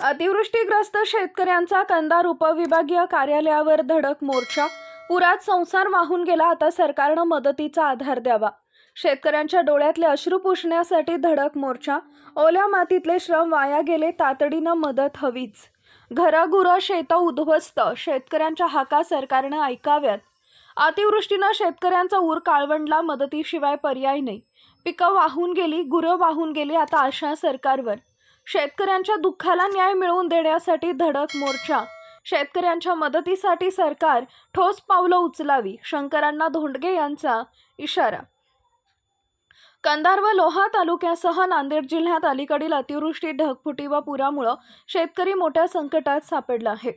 अतिवृष्टीग्रस्त शेतकऱ्यांचा कंदार उपविभागीय कार्यालयावर धडक मोर्चा. पुरात संसार वाहून गेला आता सरकारनं मदतीचा आधार द्यावा. शेतकऱ्यांच्या डोळ्यातले अश्रू पुसण्यासाठी धडक मोर्चा. ओल्या मातीतले श्रम वाया गेले तातडीनं मदत हवीच. घरगुर शेतं उद्ध्वस्त शेतकऱ्यांच्या हाका सरकारनं ऐकाव्यात. अतिवृष्टीनं शेतकऱ्यांचा ऊर काळवंडला मदतीशिवाय पर्याय नाही. पिकं वाहून गेली गुरं वाहून गेली आता आशा सरकारवर. शेतकऱ्यांच्या दुःखाला न्याय मिळवून देण्यासाठी धडक मोर्चा. शेतकऱ्यांच्या मदतीसाठी सरकार ठोस पावलं उचलावी शंकरांना धोंडगे यांचा इशारा. कंधार व लोहा तालुक्यासह नांदेड जिल्ह्यात अलीकडील अतिवृष्टी ढगफुटी व पुरामुळं शेतकरी मोठ्या संकटात सापडला आहे.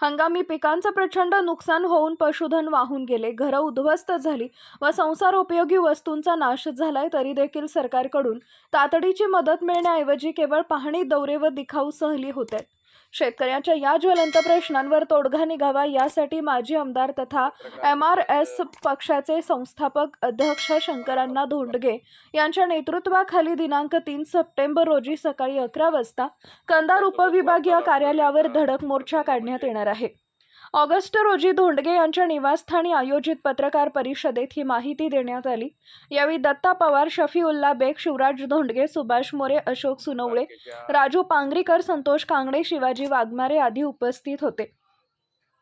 हंगामी पिकांचं प्रचंड नुकसान होऊन पशुधन वाहून गेले. घरं उद्ध्वस्त झाली व संसार उपयोगी वस्तूंचा नाश झालाय तरी देखील सरकारकडून तातडीची मदत मिळण्याऐवजी केवळ पाहणी दौरे व दिखाऊ सहली होत आहेत. शेतकऱ्यांच्या या ज्वलंत प्रश्नांवर तोडगा निघावा यासाठी माजी आमदार तथा एम आर एस पक्षाचे संस्थापक अध्यक्ष शंकरांना धोंडगे यांच्या नेतृत्वाखाली दिनांक तीन सप्टेंबर रोजी सकाळी अकरा वाजता कंदार उपविभागीय कार्यालयावर धडक मोर्चा काढण्यात येणार आहे. ऑगस्ट रोजी धोंडगे यांच्या निवासस्थानी आयोजित पत्रकार परिषदेत ही माहिती देण्यात आली. यावेळी दत्ता पवार शफीउल्ला बेग शिवराज धोंडगे सुभाष मोरे अशोक सुनवळे राजू पांगरीकर संतोष कांगडे शिवाजी वाघमारे आदी उपस्थित होते.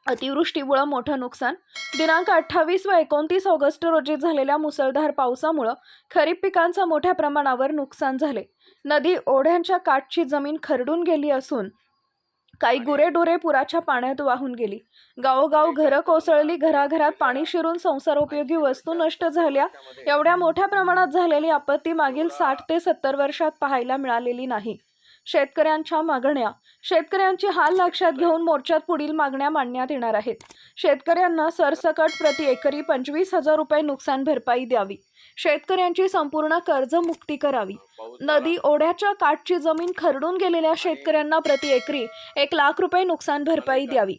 अतिवृष्टीमुळं मोठं नुकसान. दिनांक अठ्ठावीस व एकोणतीस ऑगस्ट रोजी झालेल्या मुसळधार पावसामुळं खरीप पिकांचं मोठ्या प्रमाणावर नुकसान झाले. नदी ओढ्यांच्या काठची जमीन खरडून गेली असून काही गुरेढोरे पुराच्या पाण्यात वाहून गेली. गावोगाव घरं कोसळली घराघरात पाणी शिरून संसारोपयोगी वस्तू नष्ट झाल्या. एवढ्या मोठ्या प्रमाणात झालेली आपत्ती मागील साठ ते सत्तर वर्षात पाहायला मिळालेली नाही. शेतकऱ्यांच्या मागण्या. शेतकऱ्यांची हाल लक्षात घेऊन मोर्चात पुढील मागण्या मांडण्यात येणार आहेत. शेतकऱ्यांना सरसकट प्रति एकरी पंचवीस हजार रुपये नुकसान भरपाई द्यावी. शेतकऱ्यांची संपूर्ण कर्जमुक्ती करावी. नदी ओढ्याच्या काठची जमीन खरडून गेलेल्या शेतकऱ्यांना प्रति एकरी एक लाख रुपये नुकसान भरपाई द्यावी.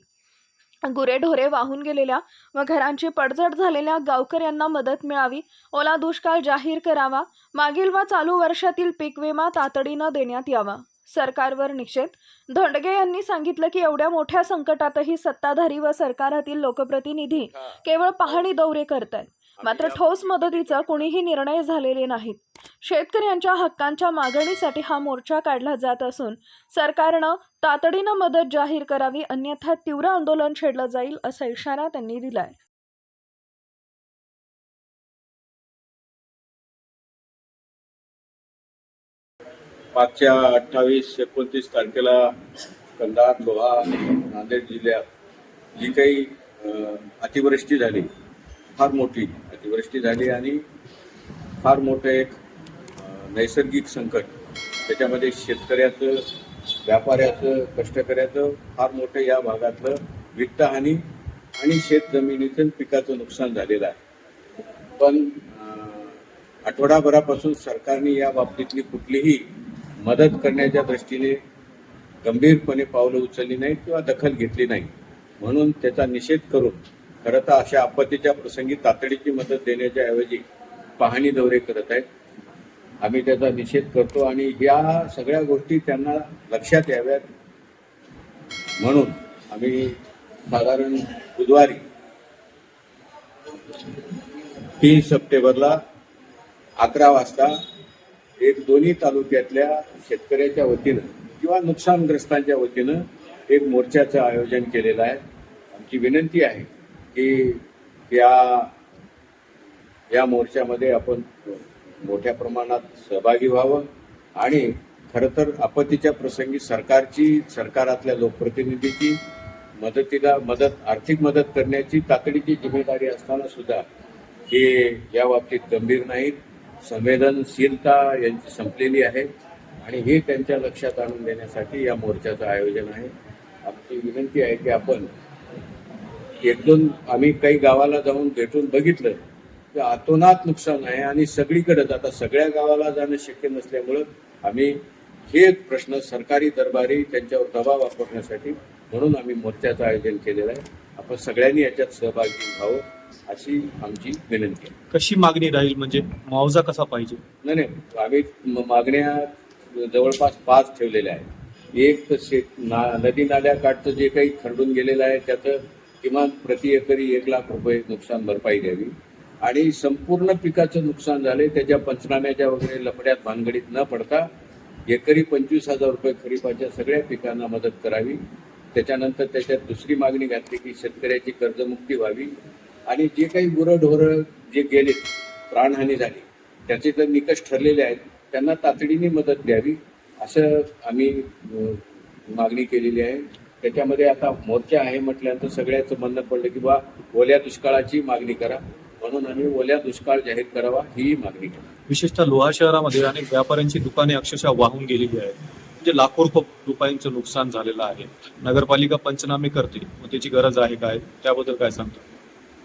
गुरेढोरे वाहून गेलेल्या व घरांची पडझड झालेल्या गावकऱ्यांना मदत मिळावी. ओला दुष्काळ जाहीर करावा. मागील व चालू वर्षातील पीक विमा तातडीनं देण्यात यावा. सरकारवर निषेध? धोंडगे यांनी सांगितलं की एवढ्या मोठ्या संकटातही सत्ताधारी व सरकारातील लोकप्रतिनिधी केवळ पाहणी दौरे करतायत. मात्र ठोस मदतीचा कोणीही निर्णय झालेले नाहीत. शेतकऱ्यांच्या हक्कांच्या मागणीसाठी हा मोर्चा काढला जात असून सरकारनं तातडीनं मदत जाहीर करावी अन्यथा तीव्र आंदोलन छेडलं जाईल असा इशारा त्यांनी दिलाय. मागच्या अठ्ठावीस एकोणतीस तारखेला कंधार लोहा नांदेड जिल्ह्यात जी काही अतिवृष्टी झाली फार मोठी अतिवृष्टी झाली आणि फार मोठं एक नैसर्गिक संकट त्याच्यामध्ये शेतकऱ्याचं व्यापाऱ्याचं कष्टकऱ्याचं फार मोठं या भागातलं वित्तहानी आणि शेत जमिनीतून पिकाचं नुकसान झालेलं आहे. पण आठवडाभरापासून सरकारने या बाबतीतली कुठलीही मदत करण्याच्या दृष्टीने गंभीरपणे पावलं उचलली नाही किंवा दखल घेतली नाही. म्हणून त्याचा निषेध करून खरं तर अशा आपत्तीच्या प्रसंगी तातडीची मदत देण्याच्या ऐवजी पाहणी दौरे करत आहेत. आम्ही त्याचा निषेध करतो आणि या सगळ्या गोष्टी त्यांना लक्षात याव्यात. म्हणून आम्ही साधारण बुधवारी तीन सप्टेंबरला अकरा वाजता एक दोन्ही तालुक्यातल्या शेतकऱ्याच्या वतीनं किंवा नुकसानग्रस्तांच्या वतीनं एक मोर्चाचं आयोजन केलेलं आहे. आमची विनंती आहे की या या मोर्चामध्ये आपण मोठ्या प्रमाणात सहभागी व्हावं आणि खरं तर आपत्तीच्या प्रसंगी सरकारची सरकारातल्या लोकप्रतिनिधीची मदतीला मदत आर्थिक मदत करण्याची तातडीची जिम्मेदारी असताना सुद्धा हे या बाबतीत गंभीर नाहीत. संवेदनशीलता यांची संपलेली आहे आणि हे त्यांच्या लक्षात आणून देण्यासाठी या मोर्चाचं आयोजन आहे. आमची विनंती आहे की आपण एक दोन आम्ही काही गावाला जाऊन भेटून बघितलं तर आतोनात नुकसान आहे आणि सगळीकडेच आता सगळ्या गावाला जाणं शक्य नसल्यामुळं आम्ही हे प्रश्न सरकारी दरबारी त्यांच्यावर दबाव वापरण्यासाठी म्हणून आम्ही मोर्चाचं आयोजन केलेलं आहे. आपण सगळ्यांनी याच्यात सहभागी व्हावं. अशी आमची विनंती आहे. कशी मागणी राहील? म्हणजे मुआवजा कसा पाहिजे? नाही नाही. आम्ही म- मागण्या जवळपास पाच ठेवलेल्या आहेत. एक तर शेत ना नदी नाल्या काठचं जे काही खरडून गेलेलं आहे त्याचं किमान प्रति एकरी एक लाख रुपये नुकसान भरपाई द्यावी. आणि संपूर्ण पिकाचं नुकसान झाले त्याच्या पंचनाम्याच्या वगैरे लफड्यात भानगडीत न पडता एकरी पंचवीस हजार रुपये खरीपाच्या सगळ्या पिकांना मदत करावी. त्याच्यानंतर त्याच्यात दुसरी मागणी घातली की शेतकऱ्याची कर्जमुक्ती व्हावी. आणि जे काही गुरंढोरं जे गेले प्राणहानी झाली त्याचे तर निकष ठरलेले आहेत. त्यांना तातडीने मदत द्यावी असं आम्ही मागणी केलेली आहे. त्याच्यामध्ये आता मोर्चा आहे म्हटल्यानंतर सगळ्याचं म्हणणं पडलं की बा ओल्या दुष्काळाची मागणी करा. म्हणून आम्ही ओल्या दुष्काळ जाहीर करावा ही मागणी करा विशेषतः लोहा शहरामध्ये अनेक व्यापाऱ्यांची दुकाने अक्षरशः वाहून गेलेली आहेत. म्हणजे लाखो रुपयांचं नुकसान झालेलं आहे. नगरपालिका पंचनामे करते मग त्याची गरज आहे काय? त्याबद्दल काय सांगतो?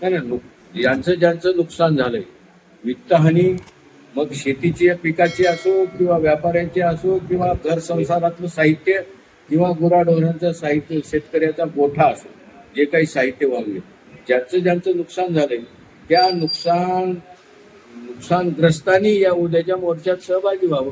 नाही नुक- यांचं ज्यांचं नुकसान झालंय वित्तहानी मग शेतीची पिकाची असो किंवा व्यापाऱ्यांची असो किंवा घर संसारातलं साहित्य किंवा गुराढोरांचं साहित्य शेतकऱ्याचा गोठा असो जे काही साहित्य वाहून ज्याचं ज्यांचं नुकसान झालंय त्या नुकसान नुकसानग्रस्तांनी या उद्याच्या मोर्चात सहभागी व्हावं.